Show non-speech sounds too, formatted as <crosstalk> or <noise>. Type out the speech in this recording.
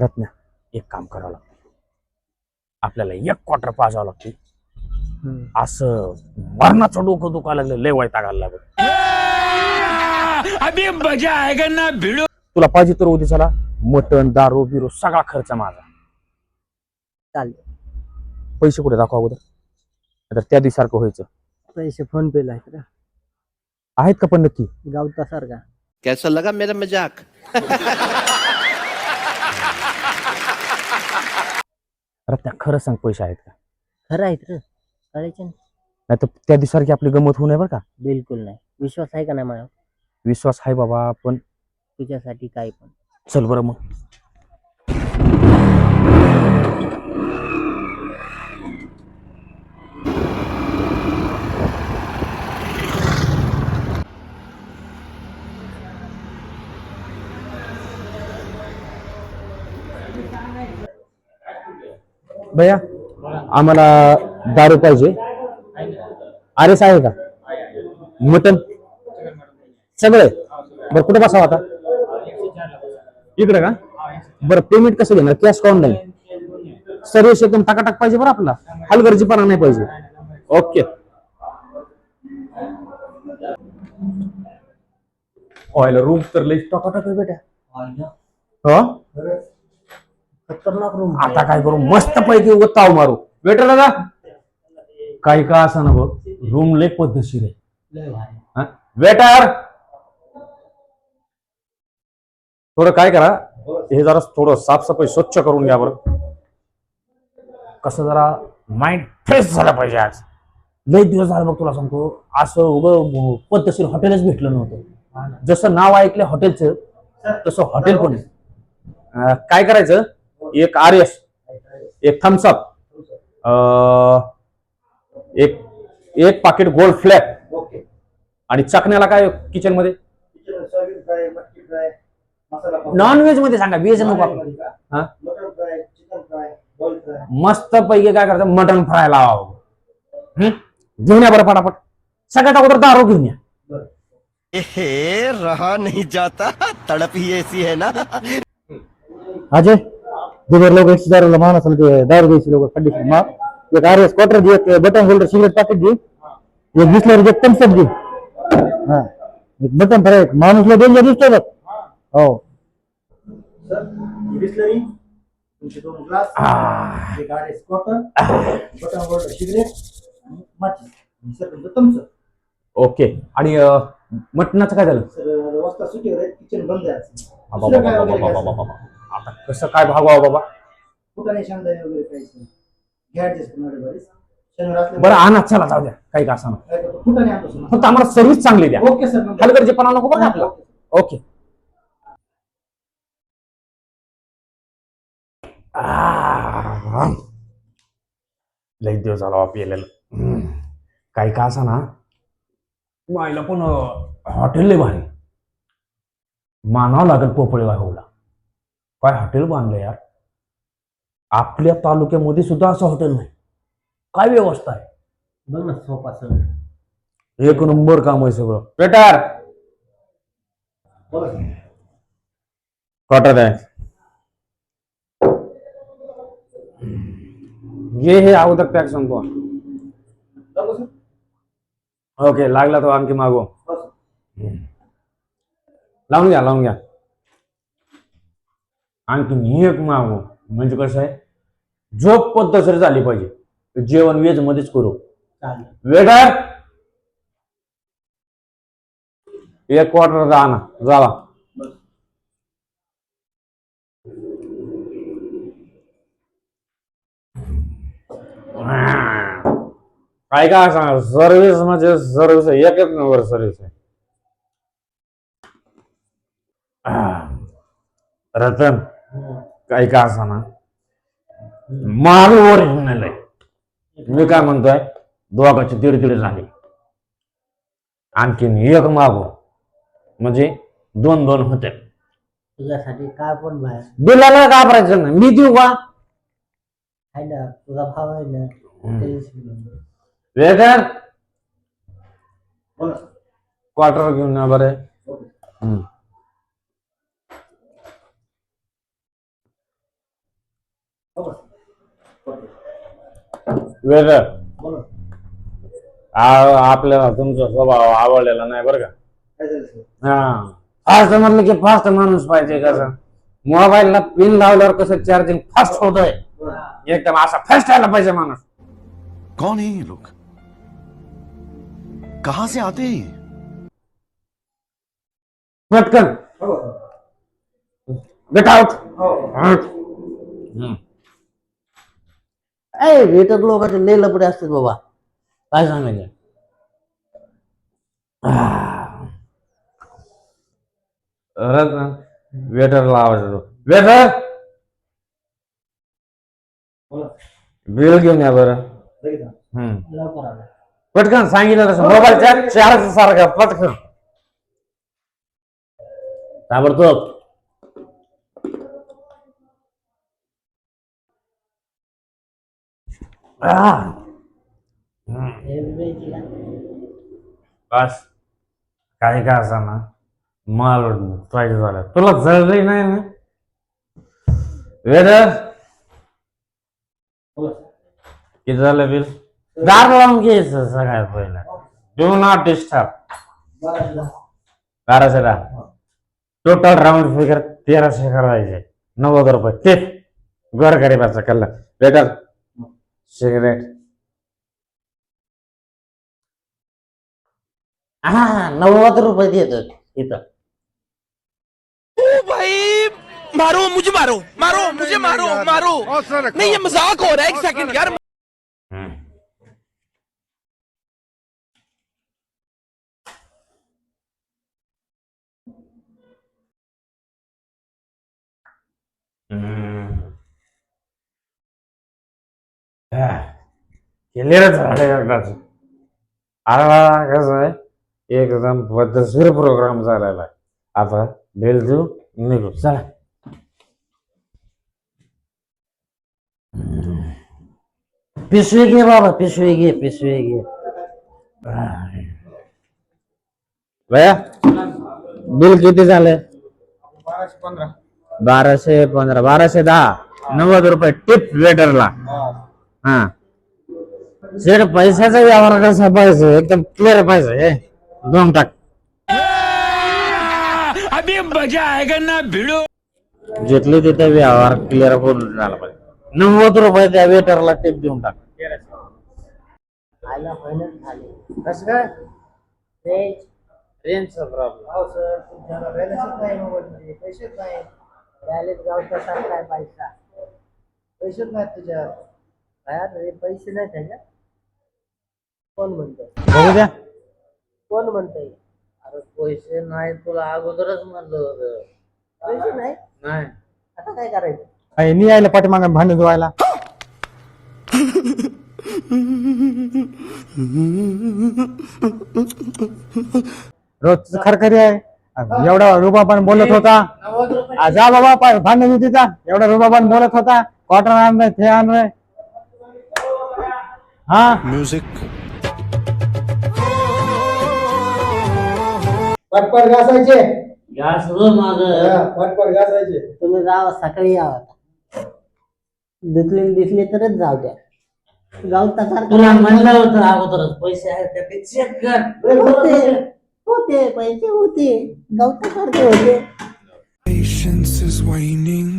रत्ना एक काम करावं लागतं. आपल्याला एक क्वार्टर पाजावं लागते. असं मरणाचं डोकं दुखायला लागलं लय आला लागलं. अभी मजा आएगा ना भिड़ो? तुला पाहिजे तर उद्या चला मटण दारू बिरू सगळा खर्च माझा. चालेल. पैसे कुठे दाखवा अगोदर? तर त्या दिवसारखं व्हायचं. पैसे फोन पे ला आहेत का? आहेत का पण नक्की? गावता सारखा. कैसा लगा मेरा मजाक? <laughs> रत्ना खरं सांग पैसे आहेत का? खरं आहेत रे. कळायचे ना. नाही तर त्या दिवसारखी आपली गंमत होऊ नये बरं का? बिलकुल नाही. विश्वास आहे का नाही मला विश्वास आहे बाबा पण तुझ्यासाठी काय पण. चल बरं मग. भैया आम्हाला दारू पाहिजे. आरेस आहे का? मटन? सगळे? बरं कुठे बसावं आता? इकडे का? बरं पेमेंट कसं घेणार? कॅश का ऑनलाईन सर्व्हिस एकदम टाकाटाक पाहिजे बरं आपला हलगर्जीपणा नाही पाहिजे. ओके ऑइल रूम तर लई टाकाटाक बेटा. हो? खतरनाक रूम आता काय करू? मस्त पैकी ताव मारू. वेटर दादा? काही का असा ना बघ. रूम लई पद्धतशीर आहे. वेटर थोडं काय करा? हे जरा थोडं साफसफाई स्वच्छ करून घ्या बरं. कसं जरा माइंड फ्रेश झाला पाहिजे आज. लई दिवस झाला बघ तुला सांगतो. असं उगं पद्धतशीर हॉटेलच भेटलं नव्हतं. जसं नाव ऐकलं हॉटेलचं तसं हॉटेल पण काय करायचं? एक आर एस एक थम्सअप एक एक पाकिट गोल्ड फ्लॅट आणि चकण्याला काय किचनमध्ये? नॉन व्हेजमध्ये सांगा व्हेज नको आपण. हा? मस्त पैकी काय करायचं मटन फ्राय लावा. घेऊन या बरं पटापट. सगळ्यात अगोदर दारू घेऊन या. हे रहा नहीं जाता तड़प ही ऐसी है ना. अजय? दिगर लोक एकशे दारूला माणूस ते दारू द्यायचे लोक खड्डे माप एक आर एस क्वार्टर दे एक बटन होल्डर सिगरेट पाकिट दे एक बिस्लरी एक थम्सअप दे हा. एक बटन फ्राय एक माणूसला डेंजर दिसतो बघ. हो. ओके आणि अं, मटणाचं काय झालं? किचन बंद आहे दुसरं काय वगैरे काय. आता कसं काय भागवावं बाबा? वगैरे घ्या ऍडजस्ट बरेच. शनिवार असले बरं आणा चला जाऊ द्या. काही का असं आणतो सर फक्त आम्हाला सर्व्हिस चांगली द्या. ओके सर हलगर्जीपणा नको बरं का आपला? ओके आह. लई दिवस झाला बा पिलेलं. हम्म. काही का असा ना मायला पण हॉटेल लय भारी. मानावं लागेल पोपळे वाहूला काय हॉटेल बांधलं यार. आपल्या तालुक्यामध्ये सुद्धा असं हॉटेल नाही. काय व्यवस्था आहे? बघ ना सोपा सर एक नंबर काम आहे सगळं. क्वार्टर आहे ये हे अगोदर पॅक जाऊ सर. ओके लागला तो आणखी मागो। हो सर लावून घ्या लावून घ्या आणखी एक मागो. म्हणजे कसं आहे? झोप पद्धतशीर झाली पाहिजे जेवण वेज मध्येच करू. वेटर एक क्वार्टर आणा. बस काय काय सांगा? सर्व्हिस म्हणजे सर्व्हिस एकच नंबर सर्व्हिस आह. रतन. काय का असा ना माल ओरिजिनल आहे मी काय म्हणतोय? दोघाची दीड दीड झाली. आणखीन एक मागो म्हणजे दोन दोन होते. तुझ्यासाठी काय पण बाहेर. बिलाला का करायचं नाही. मी देऊ का? आहे ना तुझा भाव आहे ना. वेटर क्वार्टर घेऊन या बरे. बोला. आ- आपल्याला तुमचा स्वभाव आवडलेला नाही बरं का? काय झालं सर? हा. फास्ट म्हणलं की फास्ट माणूस पाहिजे कसं? मोबाईलला पिन लावल्यावर कसं चार्जिंग फास्ट होत आहे एकदम असा फास्ट यायला पाहिजे माणूस. कौन है ये लोग? कहां से आते हैं ये? पटकन. हो गेट आउट हो. लपडे असतात बाबा काय सांगायचं वेटर लावायचं वेटर बोला बिल घेऊन या बरं लगेच आणा. हम्म. लवकर आला पटकन सांगितलं तसं मोबाईलच्या चार्ज सारखा बस. काही का असा ना माल पाहिजे झाला. तुला जळलंय नाही ना? वेदर. किती झालं बिल? दार लावून घ्यायचं सगळ्यात पहिला. डू नॉट डिस्टर्ब बाराशे दहा. टोटल राऊंड फिगर तेराशे करायचे. नव्वद रुपये. ते. घर गरीबाचा कल्ला. Weather cigarette. हा नव्वद रुपये देतो इथं. ओ भाई मारो मुझे मारो मारो मुझे मारो मारो. नहीं ये मजाक हो रहा है एक सेकंड यार. क्लिअरच झाले एकदाच आला कसं आहे एकदम पद्धतशीर प्रोग्राम झालेला आहे आता बेल देऊ निघू चला पिशवी घे बाबा पिशवी घे पिशवी घे भया बिल किती झाले बाराशे पंधरा बाराशे पंधरा बाराशे दहा नव्वद रुपये टिप वेटरला हा सेठ पैशाचा व्यवहार कसा पाहिजे एकदम क्लिअर पाहिजे हे. दोन टाक. अभी मजा आएगा ना भिड़ो. जिथले तिथे व्यवहार क्लिअर होऊन झाला पाहिजे. नव्वद रुपये त्या वेटरला टिप देऊन टाक. आयला फायनल झाले. कसं काय? रेंज रेंजचा प्रॉब्लेम हो सर तुमच्याला बॅलन्सच नाही मोबाईलमध्ये पैसेच नाही. बॅलेन्स गावचा सारखा आहे पैसा. पैसेच नाहीत तुझ्यात काय रे पैसे नाही त्याच्यात कोण म्हणतंय? बघू द्या. कोण म्हणतंय? अरे पैसे नाही तुला अगोदरच म्हणलं होतं. पैसे नाही? नाही. आता काय करायचं? काय नाही यायला पाठीमागं भांडण धुवायला. रोज खरखरी आहे. एवढा रुबाबान बोलत होता. आ, जा बाबा पा- भांडण धुती जा. एवढा रुबाबान बोलत होता. कॉटन आणलंय ते आणलंय. हा? पटपट घासायचे. गॅस रो माझं हा, पटपट घासायचे. तुम्ही जावा सकाळी यावा दिसले दिसले तरच जाऊ द्या. गावता सारखं तुला म्हणलं होतं अगोदरच पैसे आहेत का ते चेक कर. होते होते पैसे होते. गावता सारखे होते. Patience is waning.